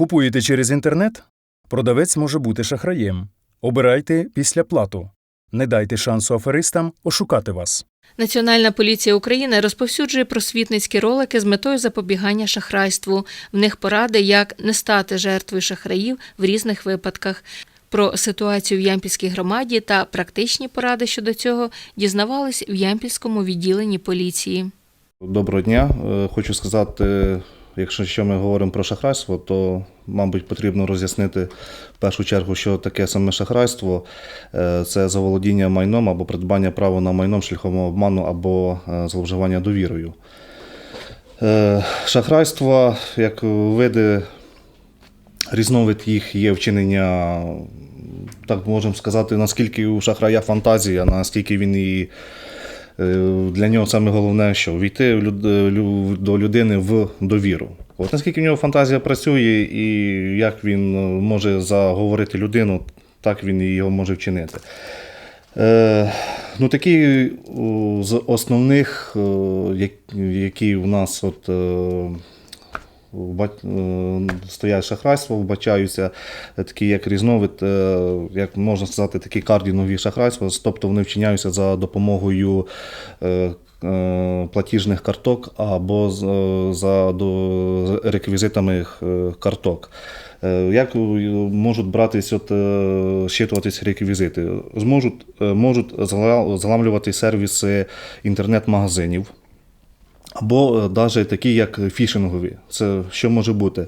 Купуєте через інтернет? Продавець може бути шахраєм. Обирайте після плату. Не дайте шансу аферистам ошукати вас. Національна поліція України розповсюджує просвітницькі ролики з метою запобігання шахрайству. В них поради, як не стати жертвою шахраїв в різних випадках. Про ситуацію в Ямпільській громаді та практичні поради щодо цього дізнавались в Ямпільському відділенні поліції. Доброго дня. Е, Хочу сказати, якщо що ми говоримо про шахрайство, то, мабуть, потрібно роз'яснити в першу чергу, що таке саме шахрайство. Е, Це заволодіння майном або придбання права на майном шляхом обману або е, зловживання довірою. Е, Шахрайство, як види, різновид їх є вчинення, так можемо сказати, наскільки у шахрая фантазія, наскільки він і Для нього саме головне, що війти лю- до людини в довіру. От наскільки в нього фантазія працює, і як він е, може заговорити людину, так він його може вчинити. Е, ну, такі з основних, е, які у нас от, е, е, стоять шахрайства, вбачаються е, такі як різновид, е, як можна сказати, такі кардінові шахрайства, тобто вони вчиняються за допомогою е, е, платіжних карток або е, за реквізитами е, карток. Е, Як е, можуть братись, от, е, щитуватись реквізити? Зможуть, е, можуть зала- заламлювати сервіси інтернет-магазинів. Або навіть такі, як фішингові. Це що може бути?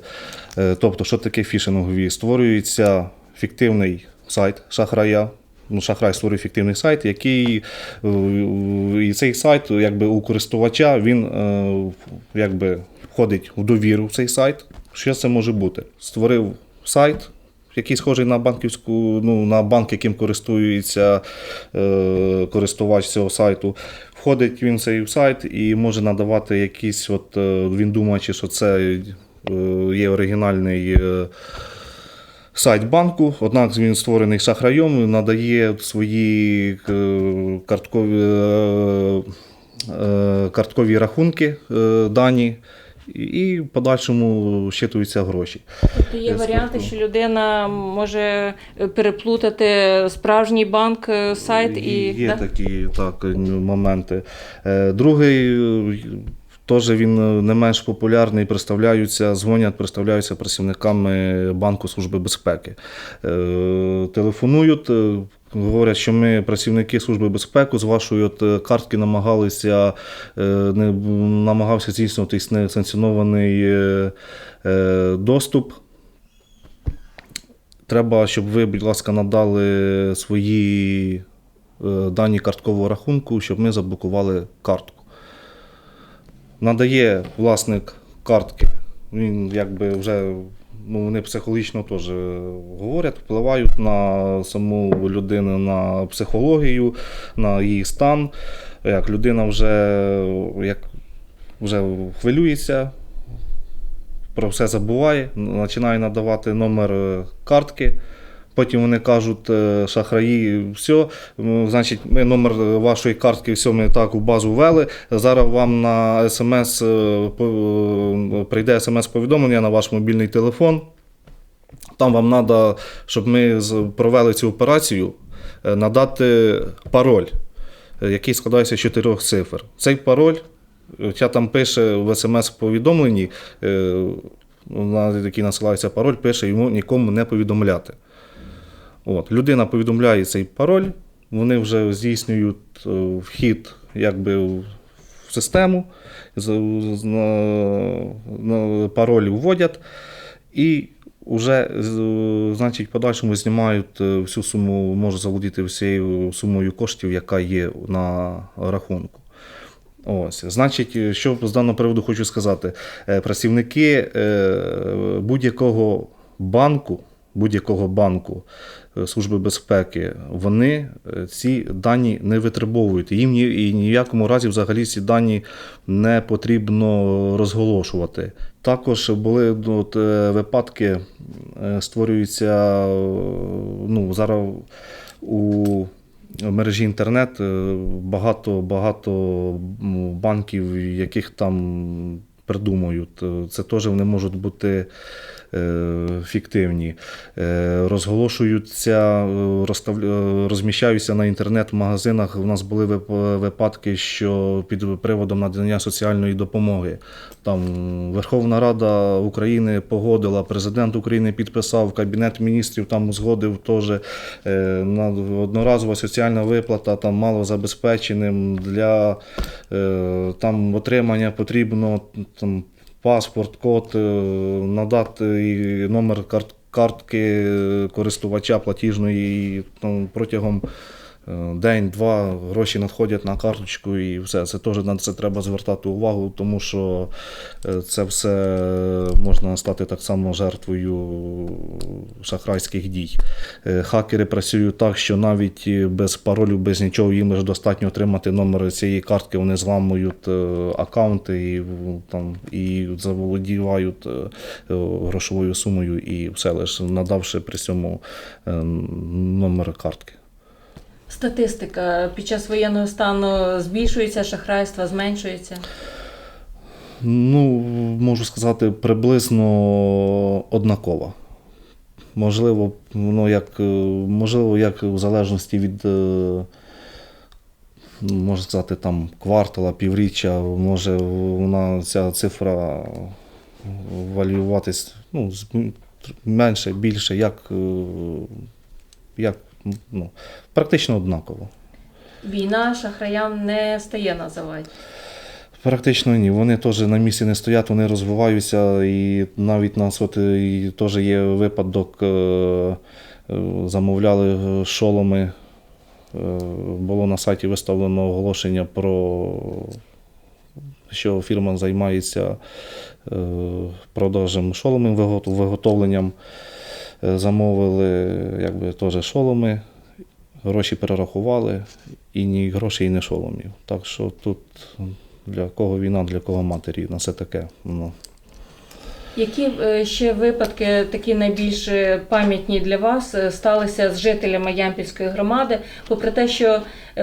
Е, Тобто, що таке фішингові? Створюється фіктивний сайт шахрая. Ну, шахрай створює фіктивний сайт, який е, і цей сайт, якби у користувача, він е, якби входить в довіру в цей сайт. Що це може бути? Створив сайт, який схожий на банківську, ну, на банк, яким користується е, користувач цього сайту. Входить він в цей сайт і може надавати якісь, от, е, він думаючи, що це е, є оригінальний. е, Сайт банку, однак він створений шахраєм, надає свої карткові, карткові рахунки дані, і в подальшому щитуються гроші. Тобто є варіанти, що людина може переплутати справжній банк, е, сайт і Є да? такі так, моменти. Е, Другий. е, Теж він е, не менш популярний, представляються, дзвонять, представляються працівниками банку Служби безпеки. Е, Телефонують, е, говорять, що ми працівники Служби безпеки, з вашої от е, картки намагалися, е, не намагався здійснюватись несанкціонований е, доступ. Треба, щоб ви, будь ласка, надали свої дані карткового рахунку, щоб ми заблокували картку. Надає власник картки. Він якби вже ну, вони психологічно теж говорять, впливають на саму людину, на психологію, на її стан. Як людина вже, як, вже хвилюється, про все забуває, починає надавати номер е, картки. Потім вони кажуть, е, шахраї, все, значить, ми номер вашої картки, все, ми так у базу ввели. Зараз вам на смс е, е, прийде смс-повідомлення на ваш мобільний телефон. Там вам треба, щоб ми провели цю операцію, надати пароль, який складається з чотирьох цифр. Цей пароль, я там пише в смс-повідомленні, який насилається пароль, пише йому нікому не повідомляти. От, людина повідомляє цей пароль, вони вже здійснюють е, вхід якби, в систему, пароль вводять і вже значить, подальшому знімають е, всю суму, можуть заволодіти всією сумою коштів, яка є на рахунку. Ось, значить, е, що з даного приводу хочу сказати. Працівники будь-якого банку, будь-якого банку Служби безпеки, вони е, ці дані не витребовують. Їм ні, і ні в якому разі взагалі ці дані не потрібно розголошувати. Також були ну, от, е, випадки, е, створюються е, ну, зараз у мережі інтернет е, багато багато банків, яких там придумують. Е, Це теж вони можуть бути е, фіктивні. Е, Розголошуються, е, е, розміщаються на інтернет-магазинах. У нас були випадки, що під приводом надання соціальної допомоги. Там Верховна Рада України погодила, президент України підписав, Кабінет міністрів там узгодив теж е, одноразова соціальна виплата там малозабезпеченим для е, там отримання потрібно там паспорт, код, е, надати номер карт, картки користувача платіжної там протягом е, день-два гроші надходять на карточку і все. Це теж на це треба звертати увагу, тому що е, це все можна стати так само жертвою шахрайських дій. Е, Хакери працюють так, що навіть е, без паролю, без нічого, їм ж достатньо отримати номер цієї картки, вони зламують е, аккаунти і, там, і заволодівають грошовою сумою і все лише надавши при цьому номер картки. Статистика під час воєнного стану збільшується, шахрайства зменшується. Ну, можу сказати, приблизно однаково. Можливо, воно як, е, можливо, як в залежності від, е, можна сказати, там квартала, півріччя, може вона ця цифра валюватись ну, менше, більше, як, е, як ну, практично однаково. Війна шахраям не стає на заваді. Практично ні. Вони теж на місці не стоять, вони розвиваються. І навіть нас от е, і теж є випадок, е, е, замовляли шоломи. Було на сайті виставлено оголошення про що фірма займається продажем шоломів, виготовленням. Замовили якби, теж шоломи, гроші перерахували, і ні грошей, і не шоломів. Так що тут для кого війна, для кого матері, на все таке. Ну. Які е, ще випадки, такі найбільш е, пам'ятні для вас, е, сталися з жителями Ямпільської громади, попри те, що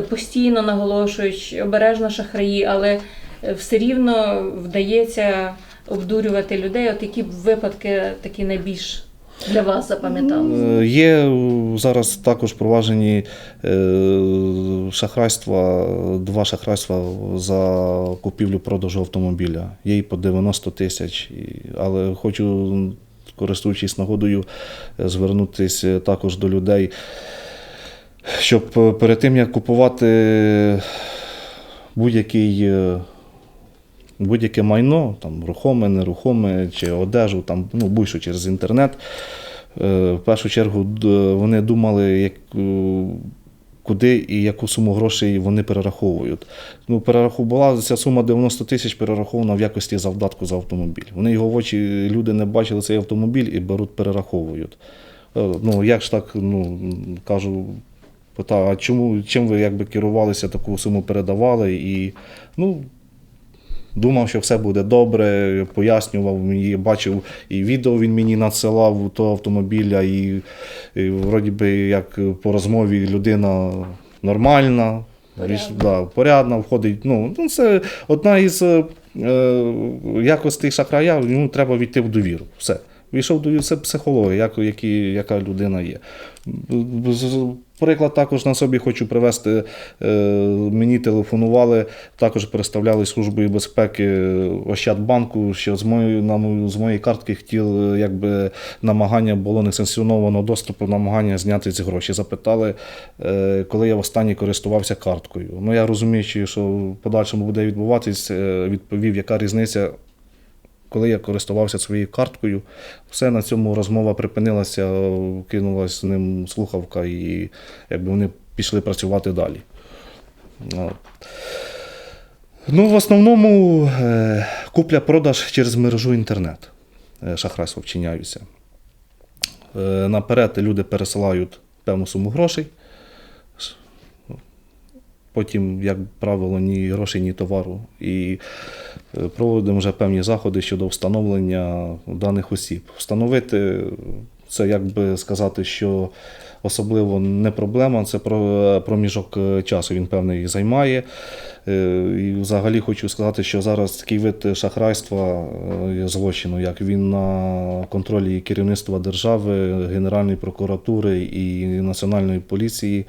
постійно наголошують обережно шахраї, але все рівно вдається обдурювати людей. От які випадки такі найбільш для вас запам'яталися? Е, Є е, зараз також проваджені е, шахрайства, два шахрайства за купівлю-продажу автомобіля. Є і по 90 тисяч. Але хочу, користуючись нагодою, е, звернутися також до людей, щоб е, перед тим, як купувати будь-який. Будь-яке майно, там рухоме, нерухоме чи одежу, там ну будь-що через інтернет. Е, В першу чергу вони думали, як, е, куди і яку суму грошей вони перераховують. Ну, перераху- була ця сума 90 тисяч перерахована в якості завдатку за автомобіль. Вони його в очі, люди не бачили цей автомобіль і беруть, перераховують. Е, Ну, як ж так, ну, кажу, питаю, а чому, чим ви якби керувалися, таку суму передавали? І, ну, Думав, що все буде добре, пояснював мені, бачив і відео він мені надсилав того автомобіля, і, і вроді би як по розмові людина нормальна, ріш- да, порядна, входить. Ну, ну, це одна із е, якостей шахрая, йому треба війти в довіру. Все. Війшов в довіру, це психологія, як, які, яка людина є. Приклад також на собі хочу привести. Е, Мені телефонували, також представляли службою безпеки Ощадбанку, що з моєї, на з моєї картки хотіли, якби намагання було несанкціонованого доступу, намагання зняти ці гроші. Запитали, е, коли я востаннє користувався карткою. Ну я розуміючи, що в подальшому буде відбуватись, е, відповів, яка різниця. Коли я користувався своєю карткою, все на цьому розмова припинилася, кинулась з ним слухавка, і якби вони пішли працювати далі. Ну, в основному е, купля-продаж через мережу інтернет. Е, Шахрайство вчиняються. Е, Наперед люди пересилають певну суму грошей. Потім, як правило, ні грошей, ні товару. І проводимо вже певні заходи щодо встановлення даних осіб. Встановити це як би сказати, що особливо не проблема, це про проміжок е, часу. Він певний займає. Е, І взагалі хочу сказати, що зараз такий вид шахрайства е, злочину, як він на контролі керівництва держави, Генеральної прокуратури і Національної поліції.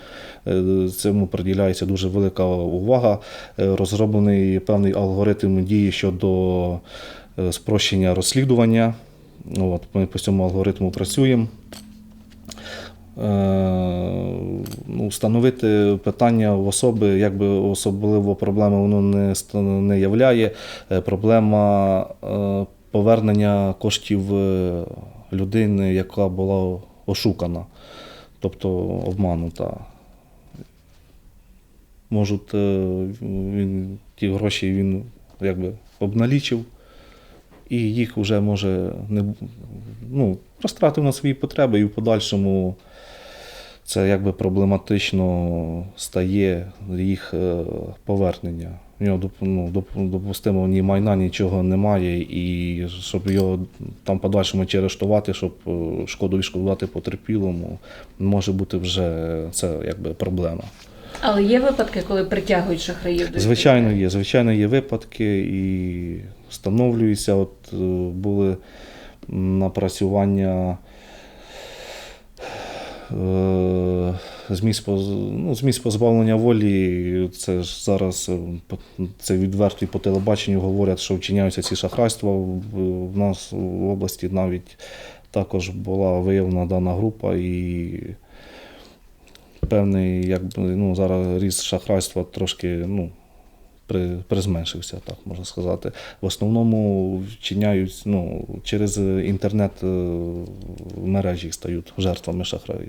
Цьому приділяється дуже велика увага. Розроблений певний алгоритм дії щодо спрощення розслідування. Ну, От, ми по цьому алгоритму працюємо. Е, ну, встановити питання в особи, якби особливо проблеми воно не, не являє. Е, Проблема е, повернення коштів людини, яка була ошукана, тобто обманута. Можуть, він, ті гроші він якби обналічив, і їх вже може не ну, розтратив на свої потреби, і в подальшому це якби проблематично стає їх е, повернення. У нього ну, допустимо ні майна, нічого немає, і щоб його там в подальшому чи арештувати, щоб е, шкоду відшкодувати потерпілому, може бути вже це якби проблема. Але є випадки, коли притягують шахраїв до Звичайно, є. Звичайно, є випадки і встановлюються. От е, були напрацювання е, зміст, поз- ну, позбавлення волі. Це ж зараз е, це відверто і по телебаченню говорять, що вчиняються ці шахрайства. В нас в області навіть також була виявлена дана група і певний, якби ну зараз ріст шахрайства трошки ну, при, призменшився, так можна сказати. В основному вчиняють ну, через інтернет е, мережі стають жертвами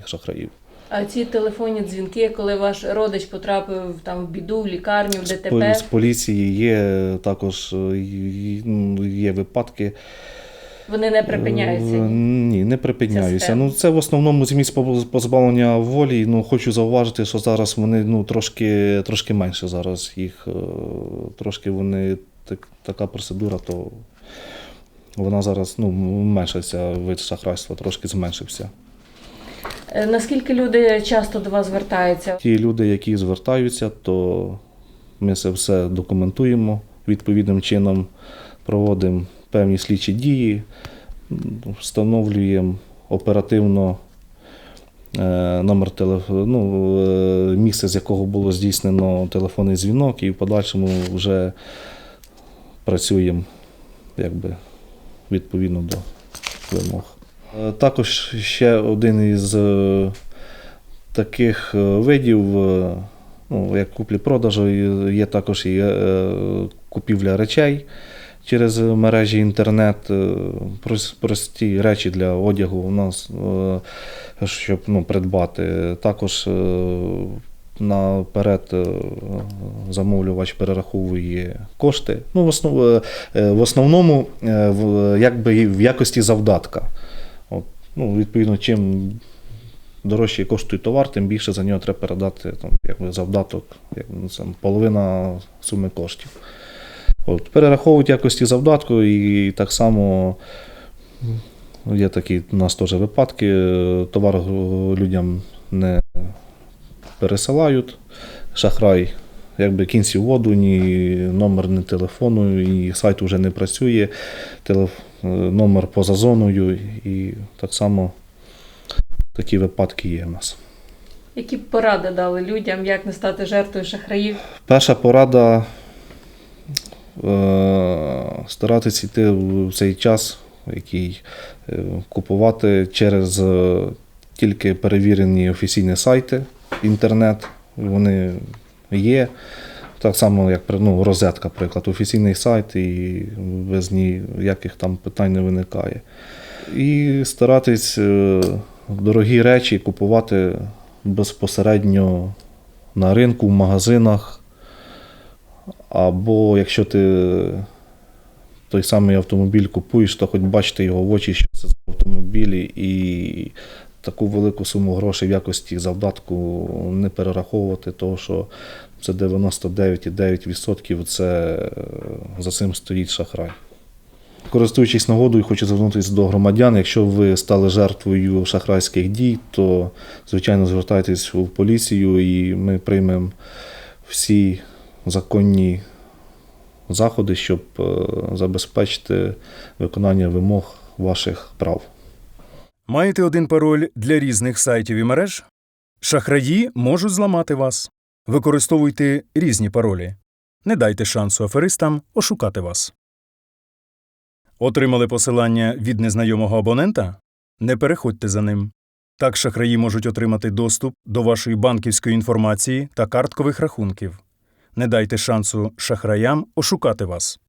шахраїв. А ці телефонні дзвінки, коли ваш родич потрапив там в біду, в лікарню, в ДТП. з поліції є також е, ну, є випадки. Вони не припиняються. Е, ні? Не припиняються. схема. Ну це в основному зміст позбавлення волі. Ну хочу зауважити, що зараз вони ну трошки, трошки менше зараз їх. е, Трошки вони так, така процедура, то вона зараз ну меншиться вид шахрайства, трошки зменшився. Е, Наскільки люди часто до вас звертаються? Ті люди, які звертаються, то ми це все документуємо відповідним чином, проводимо певні слідчі дії, встановлюємо оперативно е, номер телефону, ну, е, місце, з якого було здійснено телефонний дзвінок, і в подальшому вже працюємо якби, відповідно до вимог. Е, Також ще один із таких видів, ну, як куплі-продажу, є також і купівля речей через мережі інтернет, е, прості речі для одягу у нас, е, щоб ну, придбати. Також е, наперед замовлювач перераховує кошти. Ну, в, основ, в основному в, якби в якості завдатка. От, ну, відповідно, чим дорожче коштує товар, тим більше за нього треба передати там, якби завдаток, як, ну, це, половина суми коштів. От, перераховують якості завдатку і так само є такі у нас теж випадки, товар людям не пересилають, шахрай. Якби кінці воду, ні номер ні телефону, і сайт вже не працює, телеф... е, номер поза зоною, і так само такі випадки є в нас. Які б поради дали людям, як не стати жертвою шахраїв? Перша порада старатися йти в цей час, який е, купувати через е, тільки перевірені офіційні сайти, інтернет. Вони є. Так само, як ну, розетка, наприклад, офіційний сайт, і без ніяких там питань не виникає. І старатись е, дорогі речі купувати безпосередньо на ринку, в магазинах. Або якщо ти той самий автомобіль купуєш, то хоч бачити його в очі, що це за автомобілі, і таку велику суму грошей в якості завдатку не перераховувати, тому що це 99,9% це е, за цим стоїть шахрай. Користуючись нагодою, хочу звернутися до громадян. Якщо ви стали жертвою шахрайських дій, то звичайно звертайтесь у поліцію і ми приймемо всі законні заходи, щоб е, забезпечити виконання вимог ваших прав. Маєте один пароль для різних сайтів і мереж? Шахраї можуть зламати вас. Використовуйте різні паролі. Не дайте шансу аферистам ошукати вас. Отримали посилання від незнайомого абонента? Не переходьте за ним. Так шахраї можуть отримати доступ до вашої банківської інформації та карткових рахунків. Не дайте шансу шахраям ошукати вас.